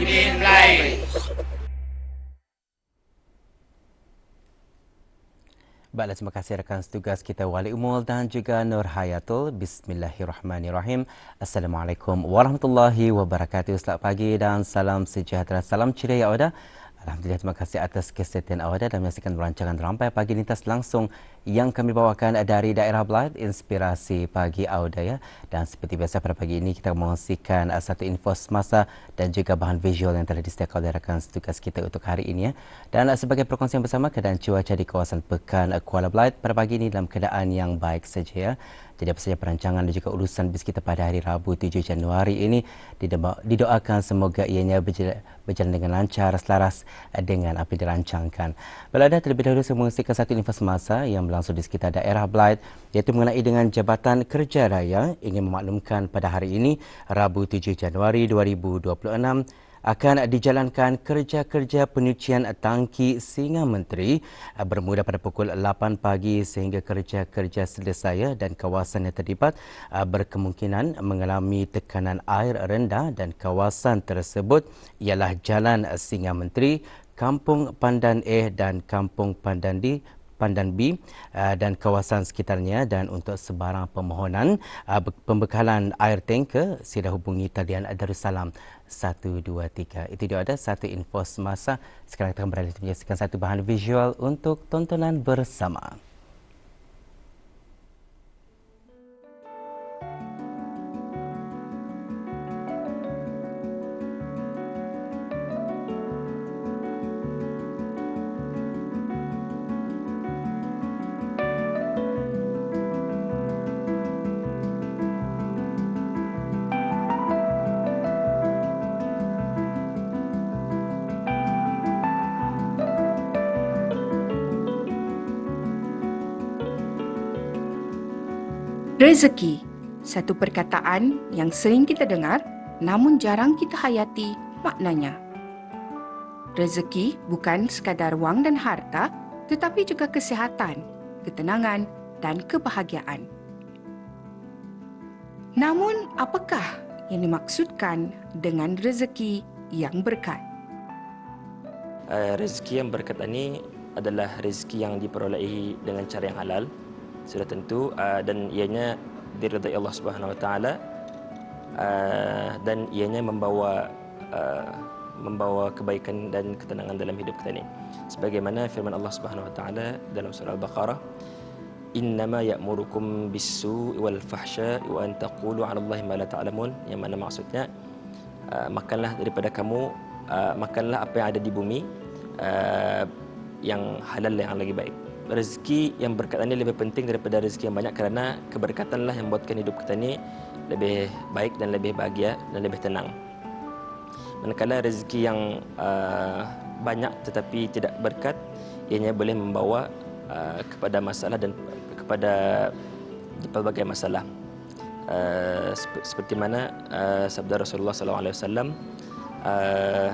Baiklah, terima kasih rakan setugas kita Wali Umul dan juga Nur Hayatul. Bismillahirrahmanirrahim. Assalamualaikum warahmatullahi wabarakatuh. Selamat pagi dan salam sejahtera. Salam ceria ya Alhamdulillah terima kasih atas kesetiaan awal dan menyaksikan rancangan rampai pagi lintas langsung yang kami bawakan dari daerah Blythe Inspirasi Pagi Auda ya. Dan seperti biasa pada pagi ini kita mengongsikan uh, satu info semasa dan juga bahan visual yang telah disediakan oleh rakan tugas kita untuk hari ini ya. Dan uh, sebagai perkongsian bersama keadaan cuaca di kawasan Pekan uh, Kuala Blythe pada pagi ini dalam keadaan yang baik saja ya. Jadi apa saja perancangan dan juga urusan bis kita pada hari Rabu 7 Januari ini didoakan semoga ianya berjalan dengan lancar selaras dengan apa yang dirancangkan. Belada terlebih dahulu saya mengisikan satu info semasa yang berlangsung di sekitar daerah Blythe iaitu mengenai dengan Jabatan Kerja Raya ingin memaklumkan pada hari ini Rabu 7 Januari 2026 akan dijalankan kerja-kerja penyucian tangki Singa Menteri. Eh, bermula pada pukul 8 pagi sehingga kerja-kerja selesai dan kawasan yang terlibat eh, berkemungkinan mengalami tekanan air rendah dan kawasan tersebut ialah Jalan Singa Menteri, Kampung Pandan A dan Kampung Pandan D Pandan B uh, dan kawasan sekitarnya dan untuk sebarang permohonan uh, pembekalan air tanker sila hubungi talian Darussalam 123. Itu dia ada satu info semasa. Sekarang kita akan beralih menyaksikan satu bahan visual untuk tontonan bersama. Rezeki, satu perkataan yang sering kita dengar namun jarang kita hayati maknanya. Rezeki bukan sekadar wang dan harta tetapi juga kesihatan, ketenangan dan kebahagiaan. Namun apakah yang dimaksudkan dengan rezeki yang berkat? Uh, rezeki yang berkat ini adalah rezeki yang diperolehi dengan cara yang halal sudah tentu uh, dan ianya diridai Allah Subhanahu Wa Taala uh, dan ianya membawa uh, membawa kebaikan dan ketenangan dalam hidup kita ini. Sebagaimana firman Allah Subhanahu Wa Taala dalam surah Al-Baqarah, "Innama ya'murukum bis-su'i wal fahsya'i wa an taqulu 'ala Allahi ma la ta'lamun." Yang mana maksudnya uh, makanlah daripada kamu uh, makanlah apa yang ada di bumi uh, yang halal yang lagi baik rezeki yang berkat ini lebih penting daripada rezeki yang banyak kerana keberkatanlah yang membuatkan hidup kita ini lebih baik dan lebih bahagia dan lebih tenang. Manakala rezeki yang uh, banyak tetapi tidak berkat, ianya boleh membawa uh, kepada masalah dan kepada pelbagai masalah. Uh, seperti mana uh, sabda Rasulullah SAW, uh,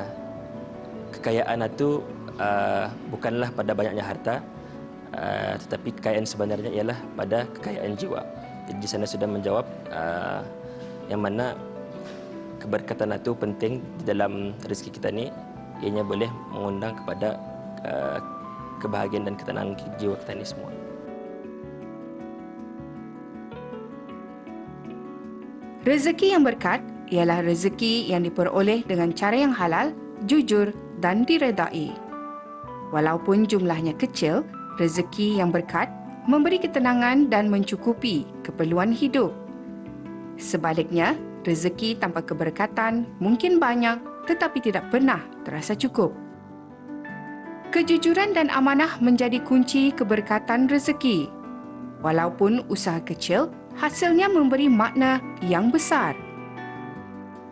kekayaan itu uh, bukanlah pada banyaknya harta, uh, tetapi kekayaan sebenarnya ialah pada kekayaan jiwa. Jadi di sana sudah menjawab uh, yang mana keberkatan itu penting di dalam rezeki kita ni ianya boleh mengundang kepada uh, kebahagiaan dan ketenangan jiwa kita ni semua. Rezeki yang berkat ialah rezeki yang diperoleh dengan cara yang halal, jujur dan diredai. Walaupun jumlahnya kecil, rezeki yang berkat memberi ketenangan dan mencukupi keperluan hidup. Sebaliknya, rezeki tanpa keberkatan mungkin banyak tetapi tidak pernah terasa cukup. Kejujuran dan amanah menjadi kunci keberkatan rezeki. Walaupun usaha kecil, hasilnya memberi makna yang besar.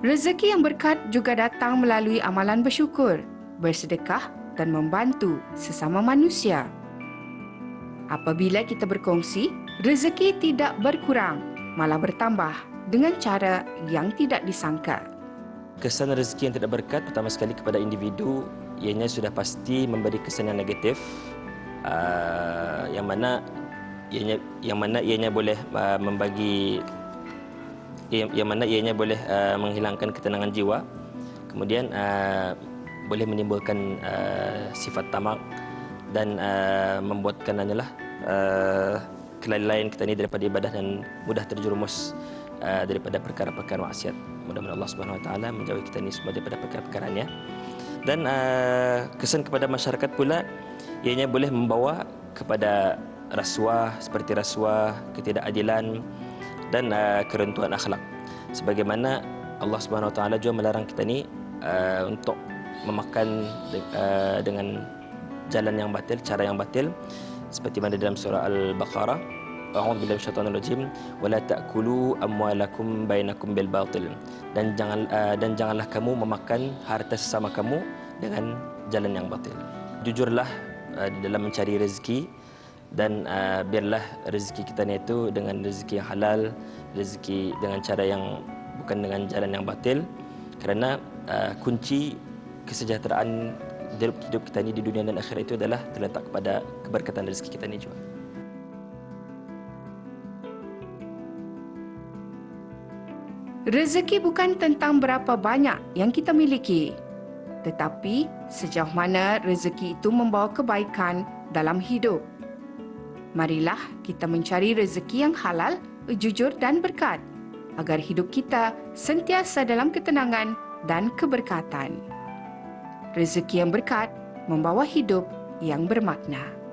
Rezeki yang berkat juga datang melalui amalan bersyukur, bersedekah dan membantu sesama manusia. Apabila kita berkongsi, rezeki tidak berkurang, malah bertambah dengan cara yang tidak disangka. Kesan rezeki yang tidak berkat pertama sekali kepada individu ianya sudah pasti memberi kesan yang negatif uh, yang mana ianya yang mana ianya boleh uh, membagi yang, yang mana ianya boleh uh, menghilangkan ketenangan jiwa kemudian uh, boleh menimbulkan uh, sifat tamak dan uh, membuatkan adalah uh, kelalaian kita ini daripada ibadah dan mudah terjerumus uh, daripada perkara-perkara maksiat. Mudah-mudahan Allah Subhanahu Wa Taala menjauhi kita ini semua daripada perkara-perkaranya. Dan uh, kesan kepada masyarakat pula ianya boleh membawa kepada rasuah seperti rasuah, ketidakadilan dan uh, keruntuhan akhlak. Sebagaimana Allah Subhanahu Wa Taala juga melarang kita ni uh, untuk memakan uh, dengan jalan yang batil, cara yang batil. Seperti mana dalam surah Al-Baqarah A'udzu billahi minasyaitonir rajim wa la ta'kulu amwalakum bainakum bil batil. Dan jangan uh, dan janganlah kamu memakan harta sesama kamu dengan jalan yang batil. Jujurlah uh, dalam mencari rezeki dan uh, biarlah rezeki kita ni itu dengan rezeki yang halal, rezeki dengan cara yang bukan dengan jalan yang batil. Kerana uh, kunci kesejahteraan hidup, hidup kita ni di dunia dan akhirat itu adalah terletak kepada keberkatan rezeki kita ni juga. Rezeki bukan tentang berapa banyak yang kita miliki, tetapi sejauh mana rezeki itu membawa kebaikan dalam hidup. Marilah kita mencari rezeki yang halal, jujur dan berkat agar hidup kita sentiasa dalam ketenangan dan keberkatan. Rezeki yang berkat membawa hidup yang bermakna.